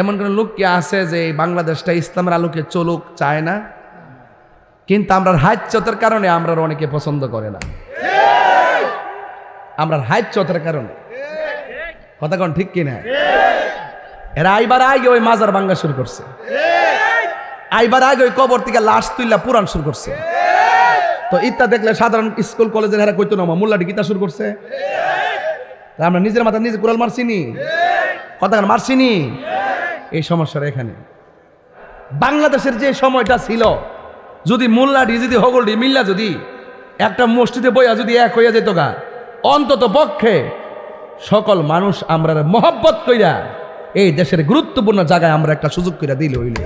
এমন কোন লোক কি আছে যে বাংলাদেশটা ইসলামের আলোকে চলুক, চায় না? কিন্তু আমরা হাইচ্যতের কারণে আমরা অনেকে পছন্দ করে না। আমরা হাইচ্যতের কারণে। কথা কোন ঠিক কিনা? এরা আইবার আগে ওই মাজার ভাঙ্গা শুরু করছে। আইবার আগে ওই কবর থেকে লাশ তুইলা পুরাণ শুরু করছে। তো ইত্যা দেখলে সাধারণ স্কুল, কলেজের হেরা কইতো না মোল্লাটি গীতা শুরু করছে। আমরা নিজের মাথা নিজে কুড়াল মারছিনি কথা মারছিনি এই সমস্যাটা এখানে। বাংলাদেশের যে সময়টা ছিল, যদি মোল্লাডি যদি হগলডি মিল্লা যদি, একটা মসজিদে বইয়া যদি এক হইয়া যেত গা, অন্তত পক্ষে সকল মানুষ আমরা মহব্বত কইরা এই দেশের গুরুত্বপূর্ণ জায়গায় আমরা একটা সুযোগ কইরা দিলে হইল।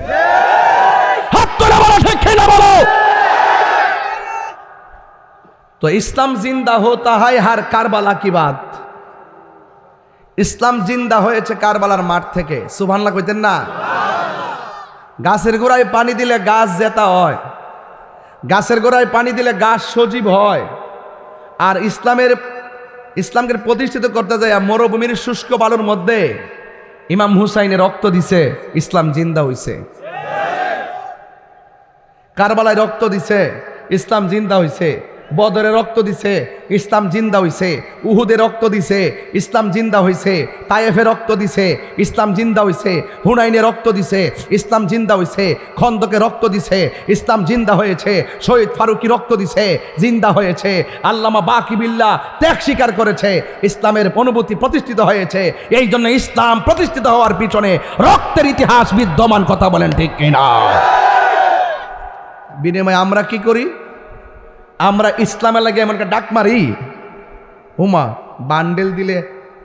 তো ইসলাম জিন্দা হো হয় হার কারবালা কি বাত? ইসলাম জিন্দা হয়েছে কারবালার মাঠ থেকে। সুভান্লা কইতেন না? গাছের গোড়ায় পানি দিলে গাছ জেতা হয়। গাছের গোড়ায় পানি দিলে গাছ সজীব হয়। আর ইসলামের, ইসলামকে প্রতিষ্ঠিত করতে যায় মরুভূমির শুষ্ক বালুর মধ্যে। ইমাম হুসাইনের রক্ত দিছে, ইসলাম জিন্দা হইছে। কারবালায় রক্ত দিছে, ইসলাম জিন্দা হইছে। বদরে রক্ত দিছে, ইসলাম জিন্দা হইছে, উহুদে রক্ত দিছে, ইসলাম জিন্দা হইছে, তায়েফে রক্ত দিছে, ইসলাম জিন্দা হইছে, হুনাইনে রক্ত দিছে, ইসলাম জিন্দা হইছে, খন্দকে রক্ত দিছে, ইসলাম জিন্দা হয়েছে, শহীদ ফারুকি রক্ত দিছে, জিন্দা হয়েছে, আল্লামা বাকিবিল্লা ত্যাগ স্বীকার করেছে, ইসলামের অনুভূতি প্রতিষ্ঠিত হয়েছে এই জন্য ইসলাম প্রতিষ্ঠিত হওয়ার পিছনে রক্তের ইতিহাস বিদ্যমান, কথা বলেন ঠিক কিনা? বিনিময়ে আমরা কি করি? আমরা ইসলামের লাগে এমন একটা ডাক মারি। হুমা বান্ডেল দিলে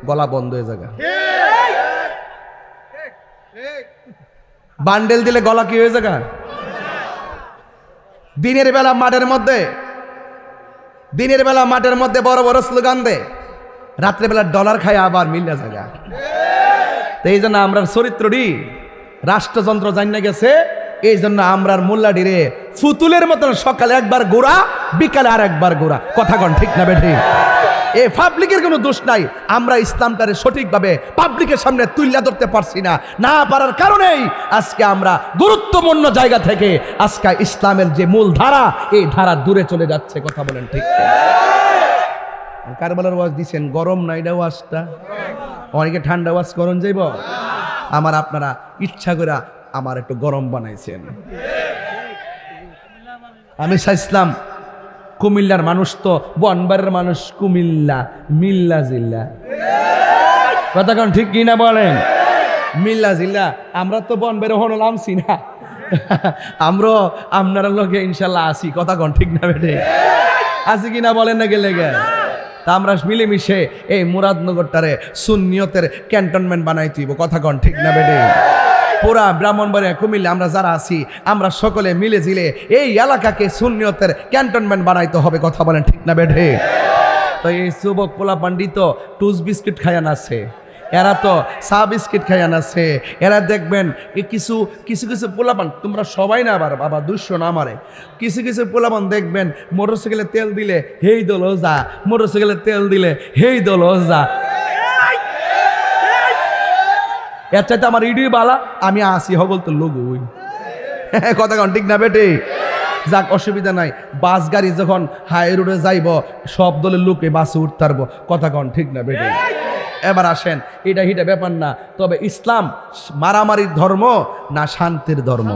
গলা বন্ধ হয়ে যাবে। বান্ডেল দিলে গলা কি হয়ে যাবে? দিনের বেলা মাঠের মধ্যে দিনের বেলা মাঠের মধ্যে বড় বড় স্লোগান দে। রাত্রেবেলা ডলার খায় আবার মিল্লা জায়গা তো এই জন্য আমরা চরিত্রটি রাষ্ট্রযন্ত্র জানিয়ে গেছে এই জন্য আমরার মোল্লাডি রে ফুতুলের মতন সকালে একবার গোড়া, বিকালে আর একবার গোড়া। কথা কন, ঠিক না বেঠি? এ পাবলিকের কোনো দোষ নাই। আমরা ইসলামটারে সঠিকভাবে পাবলিকের সামনে তুল্যা ধরতে পারছি না। না পারার কারণেই আজকে আমরা গুরুত্বপূর্ণ জায়গা থেকে আজকে ইসলামের যে মূল ধারা, এই ধারা দূরে চলে যাচ্ছে। কথা বলেন, ঠিক কারবালার ওয়াজ দিছেন? গরম না এটা ওয়াজটা? অনেকে ঠান্ডা ওয়াজ করন যাইব? আমার আপনারা ইচ্ছা করে আমার একটু গরম বানাইছেন। আমি চাইছিলাম, কুমিল্লার মানুষ তো, বনবারের মানুষ কুমিল্লা, মিল্লা জিল্লা। কথা কোন ঠিক কিনা বলেন? মিল্লা জিল্লা, আমরা তো বনবারে হন নামছি না। আমরাও আপনার লোকে ইনশাল্লাহ আসি কথা কোন ঠিক না বেটে। আসি কিনা বলেন না গেলে গে তা আমরা মিলেমিশে এই মুরাদনগরটারে সুন্নিয়তের ক্যান্টনমেন্ট বানাই তুইব, কথা কন ঠিক না বেটে। পুরা ব্রাহ্মণবাড়িয়া, কুমিল্লা আমরা যারা আছি, আমরা সকলে মিলে ঝিলে এই এলাকাকে শূন্যতের ক্যান্টনমেন্ট বানাইতে হবে, কথা বলেন ঠিক না বেঠে? তো এই যুবক পোলা পান্ডিত টুস বিস্কিট খায়ান আছে, এরা তো চা বিস্কিট খায়ান আছে, এরা দেখবেন কিছু কিছু কিছু পোলাপান তোমরা সবাই না আবার, বাবা দুশো না মারে কিছু কিছু পোলাপান দেখবেন মোটরসাইকেলে তেল দিলে, হেই দোলো যা, মোটরসাইকেলে তেল দিলে, হেই দোলো যা। এর চাইতে আমার ইডি বালা, আমি আসি হগল তো লোক ওই কথা কন, ঠিক না বেটে? যাক, অসুবিধা নাই। বাস গাড়ি যখন হাই রোডে যাইব, সব দলের লোকে বাসে উঠতে পারব। কথা কন, ঠিক না বেটে? এবার আসেন, এটা হিটা ব্যাপার না। তবে ইসলাম মারামারির ধর্ম না শান্তির ধর্ম?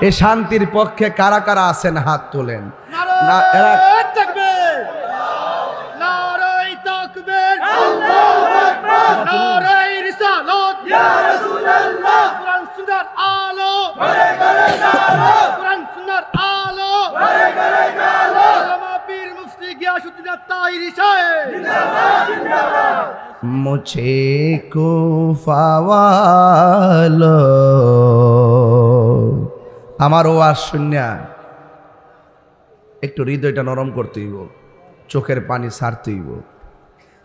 এই শান্তির পক্ষে কারা কারা আছেন হাত তোলেন? না, এরা কোরআন সুন্নার আলো। পীর মুফতি গিয়াসুদ্দিন তাহিরি সাহেব মুছে কো আমার ও আর শূন্যা একটু হৃদয়টা নরম করতেইব চোখের পানি সারতেইব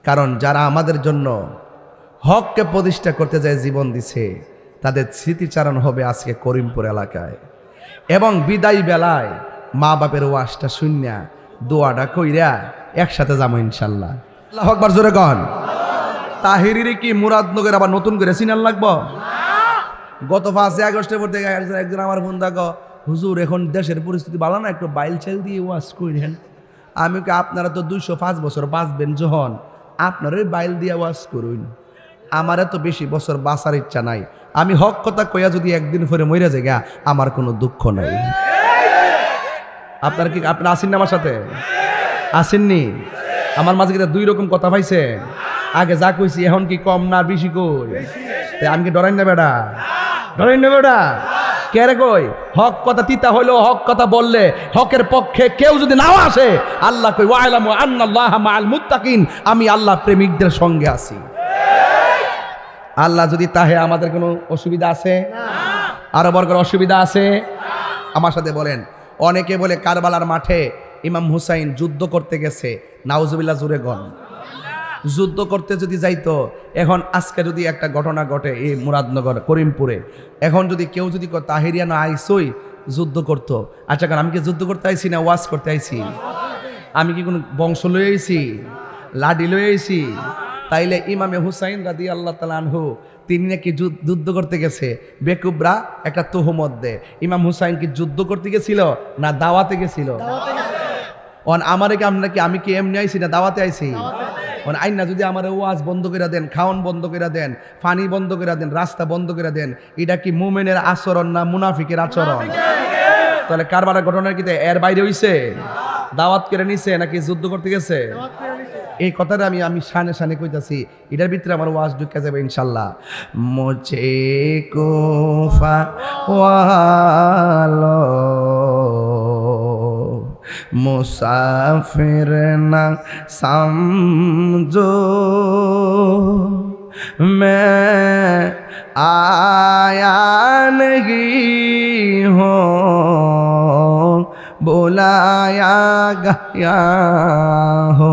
কারণ যারা আমাদের জন্য হককে প্রতিষ্ঠা করতে যায় জীবন দিছে, তাদের স্মৃতিচারণ হবে আজকে করিমপুর এলাকায়। এবং বিদায় বেলায় মা বাপের ওয়াজটা শুনিয়া দোয়াটা কইরা একসাথে যাব ইনশাল্লাহ। আল্লাহ আকবার জোরে কন। তাহিরিরে কি মুরাদনগর আবার নতুন করে সিনাল লাগবো? গত পাঁচই আগস্টের পর থেকে একজন আমার ফোন দেখো হুজুর, এখন দেশের পরিস্থিতি ভালো না? একটু বাইল ছেল দিয়ে ওয়াশ করেন আমি কি আপনারা তো দুইশো পাঁচ বছর বাঁচবেন যখন। আপনারা ওই বাইল দিয়ে ওয়াশ করুন। আমার এত বেশি বছর বাঁচার ইচ্ছা নাই। আমি হক কথা কইয়া যদি একদিন পরে মরে যাই গা, আমার কোনো দুঃখ নাই। আপনার কি আপনি আসেন না আমার সাথে? আসেননি? আমার মাঝে কিন্তু দুই রকম কথা পাইছেন আগে যা কইছি এখন কি কম না বেশি কই? আমি কি ডরাই না বেটা ডরাই না বেড়া? কে রে কই? হক কথা তিতা হইল হক কথা বললে হকের পক্ষে কেউ যদি নাও আসে আল্লাহ কই ওয়াইলামু আন্নাল্লাহ মাআল মুত্তাকিন। আমি আল্লাহ প্রেমিকদের সঙ্গে আছি। আল্লাহ যদি তাহে আমাদের কোনো অসুবিধা আছে? আরও বর্গের অসুবিধা আছে? আমার সাথে বলেন। অনেকে বলে কারবালার মাঠে ইমাম হুসাইন যুদ্ধ করতে গেছে। নাউজুবিল্লাহ জুরে গন। যুদ্ধ করতে যদি যাইতো এখন আজকে যদি একটা ঘটনা ঘটে এই মুরাদনগর করিমপুরে এখন যদি কেউ যদি তাহেরিয়া না আইসই যুদ্ধ করতো। আচ্ছা কারণ আমি কি যুদ্ধ করতে আইছি না ওয়াজ করতে আইছি? আমি কি কোনো বংশ লয়ে আইছি? লাডি লয়ে আইছি? তাইলে ইমামে হুসাইন রাদি আল্লাহ তালানহু তিনি নাকি যুদ্ধ- করতে গেছে। বেকুবরা একটা তোহমত দে ইমাম হুসাইন কি যুদ্ধ করতে গেছিল না দাওয়াতে গেছিল? অন, আমারে কি আমরা কি, আমি কি এমনি আইছি না দাওয়াতে আইছি? অন আইন যদি আমার ওয়াজ বন্ধ করে দেন খাওয়ান বন্ধ করে দেন পানি বন্ধ করে দেন, রাস্তা বন্ধ করে দেন, এটা কি মুমেনের আচরণ না মুনাফিকের আচরণ? তাহলে কারবারের ঘটনা কি এর বাইরে হইছে? দাওয়াত করে নিছে নাকি যুদ্ধ করতে গেছে? এই কথাটা আমি আমি শানে শানে কইতাছি এটার ভিতরে আমার ওয়াজ ঢুকে যাবে ইনশাল্লাহ মুঝে কোফা ওয়ালো মুসাফির না সমঝো मैं आया नहीं हूँ बुलाया गया हो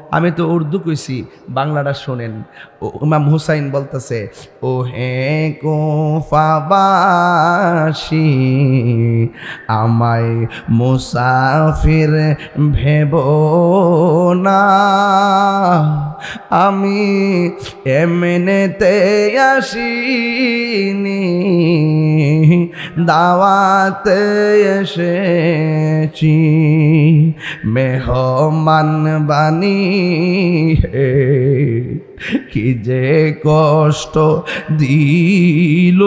আমি তো উর্দু কইছি, বাংলাটা শোনেন। ইমাম হুসাইন বলতেছে ও হে কোফাবাসী আমায় মুসাফির ভেব না। আমি এমনেতে আসিনি দাওয়াতে এসেছি। মেহমান বানি হে কি যে কষ্ট দিল।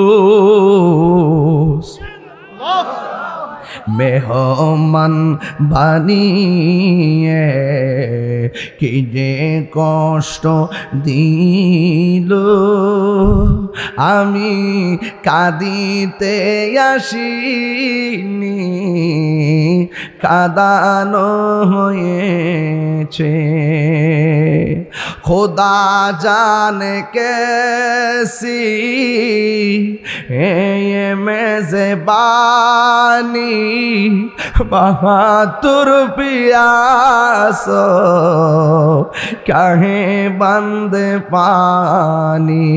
মেহমান বানিয়ে কি যে কষ্ট দিল, আমি কাঁদিতে আসিনি, কাদানো হয়েছে। খোদা জানে কেসি, এ মেজবানি বাহাতুর পিয়াস। কাহে বন্দ পানি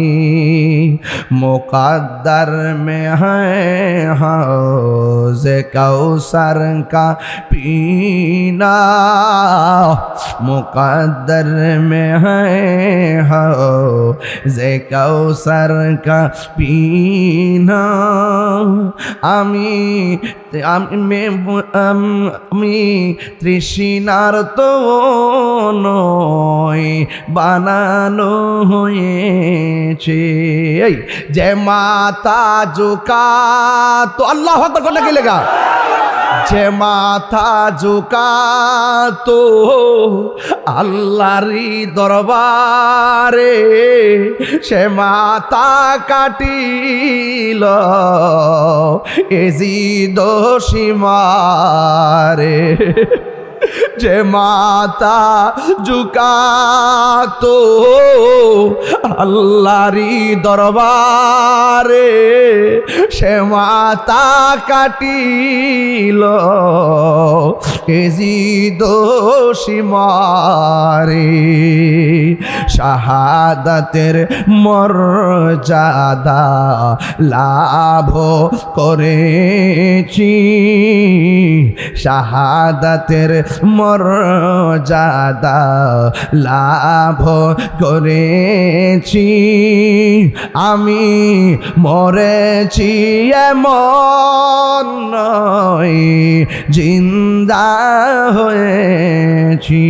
मुकद्दर में है हौज कौसर का पीना मुकद्दर में है हौज कौसर का पीना আমি আমি তৃষ্ণার তো নয় বানানো হয়েছে। যে মাতা জোকা তো আল্লাহ কথা কি লেখা? যে মাথা ঝুকাতো আল্লাহরি দরবারে সে মাথা কাটিল এজি দোষী মারে যে মাতা ঝুকাতো আল্লাহরি দরবারে, সে মাতা কাটিল। এজি দোষী মারে, শাহাদাতের মর্যাদা লাভ করেছি। শাহাদাতের মর্যাদা লাভ করেছি। আমি মরেছি এমন জিন্দা হয়েছি।